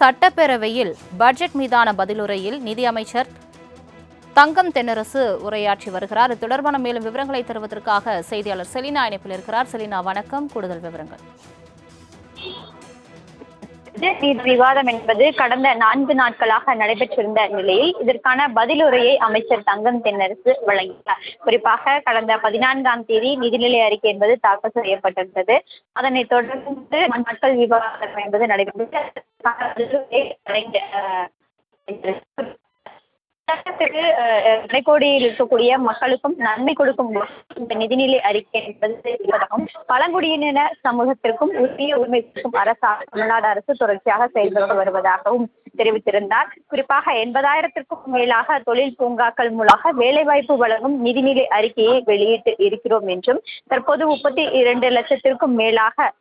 சட்டப்பேரவையில் பட்ஜெட் மீதான பதிலுரையில் நிதியமைச்சர் தங்கம் தென்னரசு உரையாற்றி வருகிறார். இது தொடர்பான மேலும் விவரங்களை தருவதற்காக செய்தியாளர் செலினா இணைப்பில் இருக்கிறார். செலினா வணக்கம். கூடுதல் விவரங்கள். விவாதம் என்பது கடந்த நான்கு நாட்களாக நடைபெற்றிருந்த நிலையில் இதற்கான பதிலுரையை அமைச்சர் தங்கம் தென்னரசு வழங்கினார். குறிப்பாக கடந்த பதினான்காம் தேதி நிதிநிலை அறிக்கை என்பது தாக்கல் செய்யப்பட்டிருந்தது. அதனைத் தொடர்ந்து மக்கள் விவாதம் என்பது நடைபெற்றது. அதற்கான இருக்கக்கூடிய மக்களுக்கும் நன்மை கொடுக்கும் இந்த நிதிநிலை அறிக்கை என்பது இருப்பதாகவும் பழங்குடியின சமூகத்திற்கும் உரிய உரிமைக்கும் அரசாக தமிழ்நாடு அரசு தொடர்ச்சியாக செயல்பட்டு வருவதாகவும் தெரிவித்திருந்தார். குறிப்பாக எண்பதாயிரத்திற்கும் மேலாக தொழில் பூங்காக்கள் மூலமாக வேலைவாய்ப்பு வழங்கும் நிதிநிலை அறிக்கையை வெளியிட்டு இருக்கிறோம் என்றும் தற்போது முப்பத்தி இரண்டு லட்சத்திற்கும் மேலாக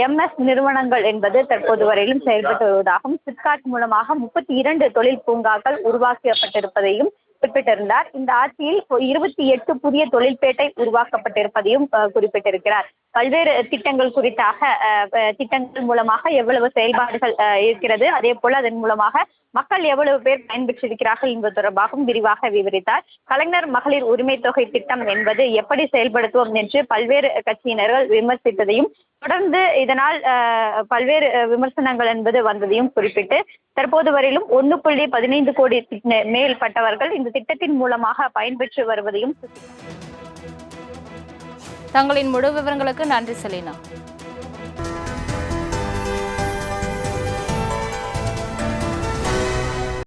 எம்எஸ் நிறுவனங்கள் என்பது தற்போது வரையிலும் செயல்பட்டு வருவதாகவும் சிப்காட் மூலமாக முப்பத்தி இரண்டு தொழில் பூங்காக்கள் உருவாக்கப்பட்டிருப்பதையும் குறிப்பிட்டிருந்தார். இந்த ஆட்சியில் இருபத்தி எட்டு புதிய தொழில்பேட்டை உருவாக்கப்பட்டிருப்பதையும் குறிப்பிட்டிருக்கிறார். பல்வேறு திட்டங்கள் குறித்தாக அஹ், திட்டங்கள் மூலமாக எவ்வளவு செயல்பாடுகள் அஹ், இருக்கிறது அதே போல அதன் மூலமாக மக்கள் எவ்வளவு பேர் பயன்பெற்றிருக்கிறார்கள் என்பது தொடர்பாகவும் விரிவாக விவரித்தார். கலைஞர் மகளிர் உரிமை தொகை திட்டம் என்பது எப்படி செயல்படுத்துவோம் என்று பல்வேறு கட்சியினர்கள் விமர்சித்ததையும் தொடர்ந்து இதனால் பல்வேறு விமர்சனங்கள் என்பது வந்ததையும் குறிப்பிட்டு தற்போது வரையிலும் ஒன்று புள்ளி பதினைந்து கோடி மேல்பட்டவர்கள் இந்த திட்டத்தின் மூலமாக பயன்பெற்று வருவதையும் தங்களின் முழு விவரங்களுக்கு நன்றி செலினா.